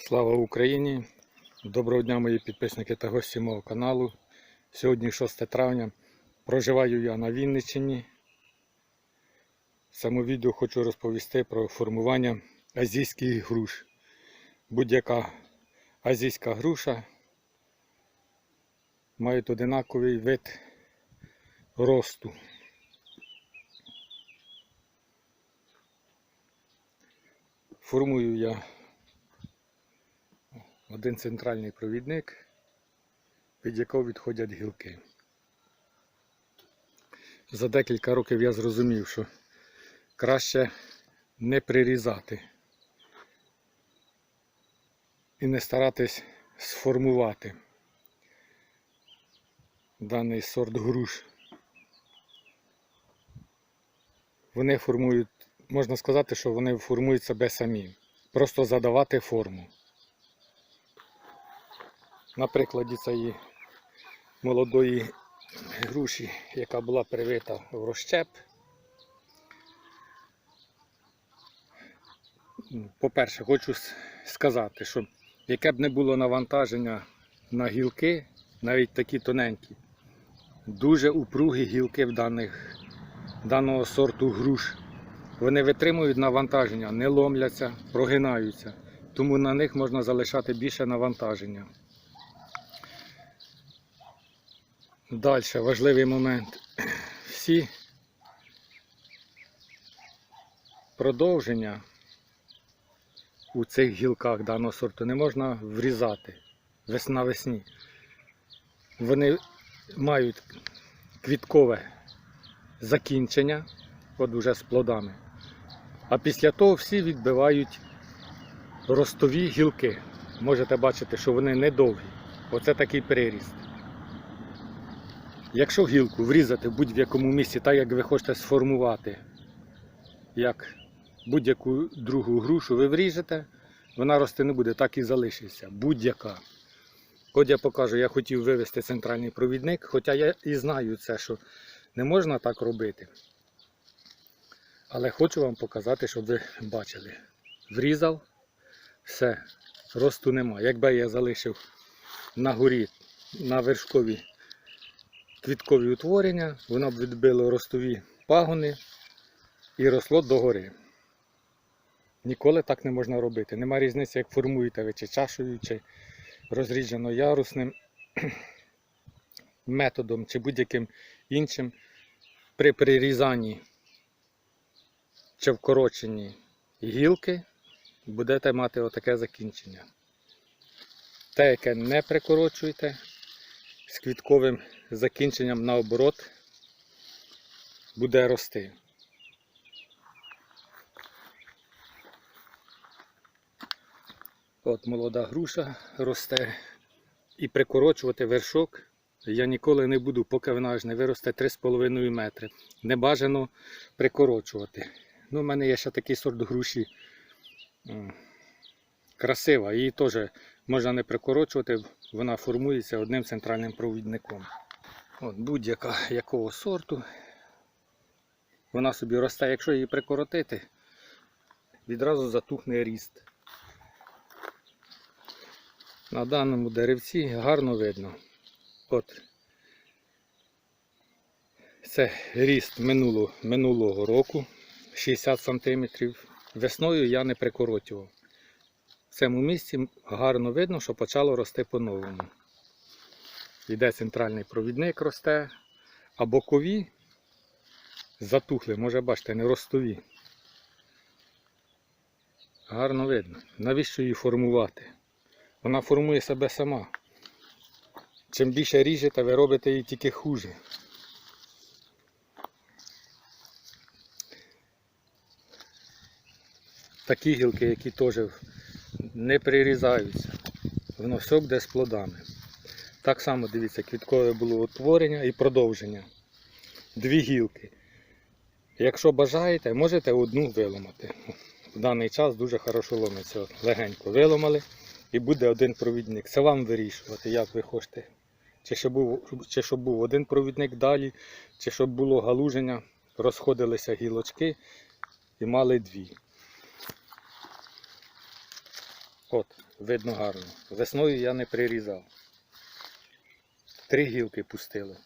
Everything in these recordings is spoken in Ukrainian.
Слава Україні! Доброго дня, мої підписники та гості мого каналу. Сьогодні 6 травня. Проживаю я на Вінниччині. В цьому відео хочу розповісти про формування азійських груш. Будь-яка азійська груша має одинаковий вид росту. Формую я один центральний провідник, від якого відходять гілки. За декілька років я зрозумів, що краще не прирізати і не старатись сформувати даний сорт груш. Вони формують, можна сказати, що вони формують себе самі. Просто задавати форму. На прикладі цієї молодої груші, яка була привита в розщеп. По-перше, хочу сказати, що яке б не було навантаження на гілки, навіть такі тоненькі, дуже упругі гілки в даних, даного сорту груш. Вони витримують навантаження, не ломляться, прогинаються, тому на них можна залишати більше навантаження. Далі важливий момент. Всі продовження у цих гілках даного сорту не можна врізати весна весні. Вони мають квіткове закінчення, от уже з плодами. А після того всі відбивають ростові гілки. Можете бачити, що вони недовгі. Оце такий приріст. Якщо гілку врізати в будь-якому місці, так як ви хочете сформувати, як будь-яку другу грушу ви вріжете, вона рости не буде, так і залишиться. Будь-яка. От я покажу, я хотів вивести центральний провідник, хоча я і знаю це, що не можна так робити. Але хочу вам показати, щоб ви бачили. Врізав, все, росту нема. Якби я залишив на горі, на вершкові квіткові утворення, воно б відбило ростові пагони і росло догори. Ніколи так не можна робити. Нема різниці, як формуєте ви чи чашею, чи розріджено ярусним методом, чи будь-яким іншим. При прирізанні чи вкороченні гілки будете мати отаке закінчення. Те, яке не прикорочуєте, з квітковим закінченням наоборот буде рости. От молода груша росте. І прикорочувати вершок я ніколи не буду, поки вона аж не виросте 3,5 метри. Не бажано прикорочувати. Ну, У мене є ще такий сорт груші. Красива, її теж можна не прикорочувати, вона формується одним центральним провідником. Будь-яка якого сорту. Вона собі росте, якщо її прикоротити, відразу затухне ріст. На даному деревці гарно видно. От це ріст минуло, минулого року 60 см. Весною я не прикоротював. В цьому місці гарно видно, що почало рости по-новому. Йде центральний провідник росте, а бокові затухли, може бачите, не ростові. Гарно видно. Навіщо її формувати? Вона формує себе сама. Чим більше ріжете, ви робите її тільки хуже. Такі гілки, які теж не прирізаються. Воно все буде з плодами. Так само дивіться, квіткове було утворення і продовження. Дві гілки. Якщо бажаєте, можете одну виламати. В даний час дуже хорошо ломиться. Легенько виламали і буде один провідник. Це вам вирішувати, як ви хочете. Чи щоб був, чи щоб був один провідник далі, чи щоб було галуження, розходилися гілочки і мали дві. От, видно гарно. Весною я не прирізав. Три гілки пустили.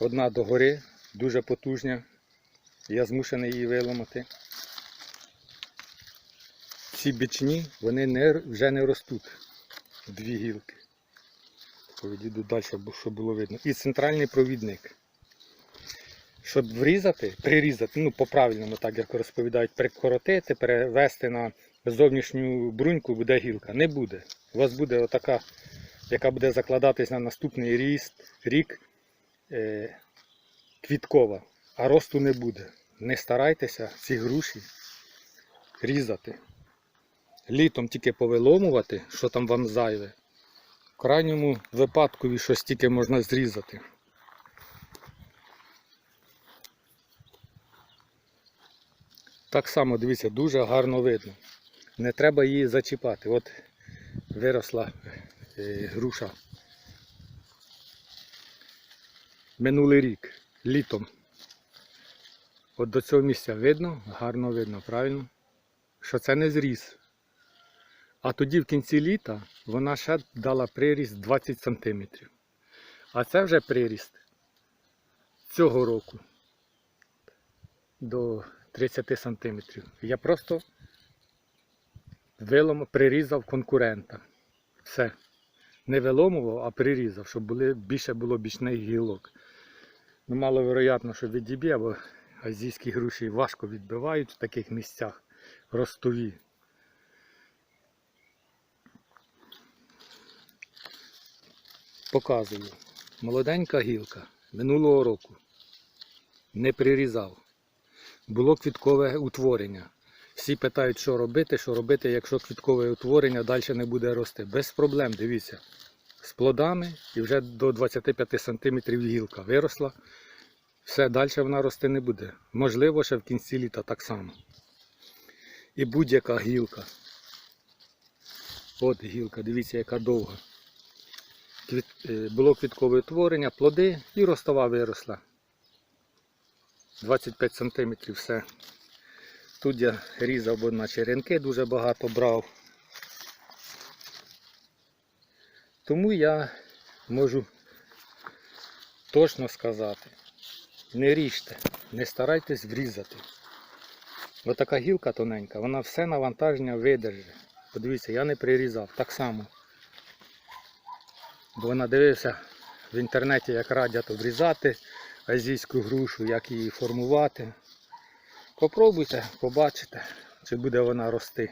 Одна догори, дуже потужня. Я змушений її виламати. Ці бічні, вони не, вже не ростуть. Дві гілки. Повідійду далі, щоб було видно. І центральний провідник. Щоб врізати, прирізати, ну по-правильному, так як розповідають, прикоротити, перевести на зовнішню бруньку буде гілка. Не буде. У вас буде отака, яка буде закладатись на наступний ріст, рік е, квіткова, а росту не буде. Не старайтеся ці груші різати. Літом тільки повиломувати, що там вам зайве. В крайньому випадку щось тільки можна зрізати. Так само, дивіться, дуже гарно видно. Не треба її зачіпати. От виросла груша. Минулий рік, літом. От до цього місця видно, гарно видно, правильно? Що це не зріз. А тоді в кінці літа вона ще дала приріст 20 см. А це вже приріст цього року до 30 см. Я просто вилом, прирізав конкурента. Все. Не виломував, а прирізав, щоб були, більше було бічних гілок. Ну, маловероятно, що відіб'є, або азійські груші важко відбивають в таких місцях ростові. Показую. Молоденька гілка минулого року. Не прирізав. Було квіткове утворення. Всі питають, що робити, що робити, якщо квіткове утворення далі не буде рости. Без проблем, дивіться. З плодами і вже до 25 см гілка виросла. Все, далі вона рости не буде. Можливо, ще в кінці літа так само. І будь-яка гілка. От гілка, дивіться, яка довга. Квіт... е, Було квіткове утворення, плоди і ростова виросла. 25 см все. Тут я різав бо на черенки, дуже багато брав. Тому я можу точно сказати, не ріжте, не старайтесь врізати. Ось така гілка тоненька, вона все навантаження видержить. Подивіться, я не прирізав так само. Бо вона дивився в інтернеті, як радять обрізати азійську грушу, як її формувати. Попробуйте, побачите, чи буде вона рости.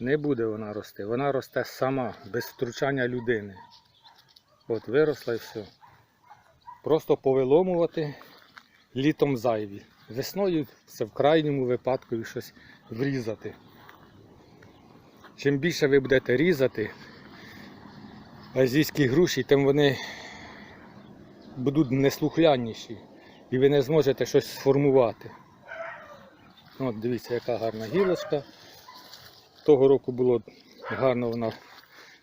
Не буде вона рости. Вона росте сама, без втручання людини. От виросла і все. Просто повиломувати літом зайві. Весною це в крайньому випадку щось врізати. Чим більше ви будете різати азійські груші, тим вони будуть неслухляніші і ви не зможете щось сформувати. От дивіться, яка гарна гілочка. Того року було гарно вона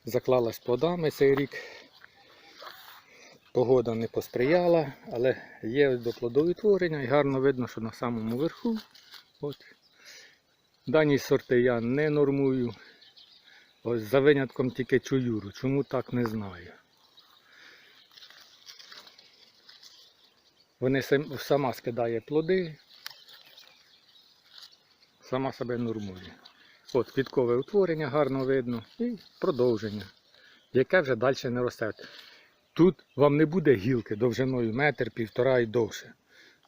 заклалась плодами цей рік. Погода не посприяла, але є до плодовитворення і гарно видно, що на самому верху. От. Дані сорти я не нормую. Ось за винятком тільки чуюру. Чому так не знаю. Вони сама скидає плоди, сама себе нормує. От квіткове утворення гарно видно і продовження, яке вже далі не росте. Тут вам не буде гілки довжиною метр, півтора і довше.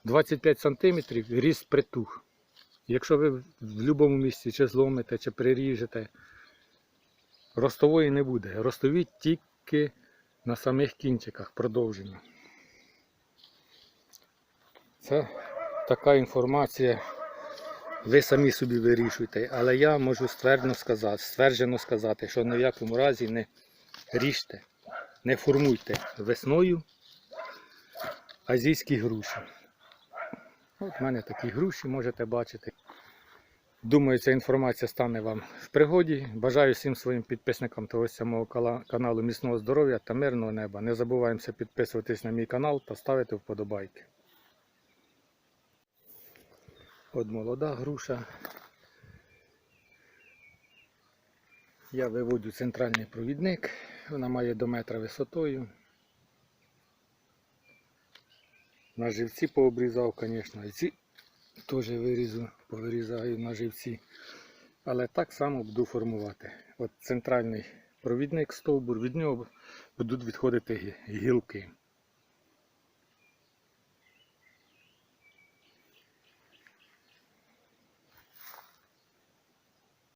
25 см ріст притух. Якщо ви в будь-якому місці чи зломите, чи приріжете, ростової не буде. Ростові тільки на самих кінчиках продовження. Це така інформація. Ви самі собі вирішуєте. Але я можу ствердно сказати, стверджено сказати, що ні в якому разі не ріжте, не формуйте весною азійські груші. От в мене такі груші можете бачити. Думаю, ця інформація стане вам в пригоді. Бажаю всім своїм підписникам та ось мого кала- каналу міцного здоров'я та мирного неба. Не забуваємося підписуватись на мій канал та ставити вподобайки. От молода груша. Я виводю центральний провідник. Вона має до метра висотою. На живці пообрізав, звісно, і ці теж вирізу, повирізаю на живці. Але так само буду формувати. От центральний провідник стовбур, від нього будуть відходити гілки.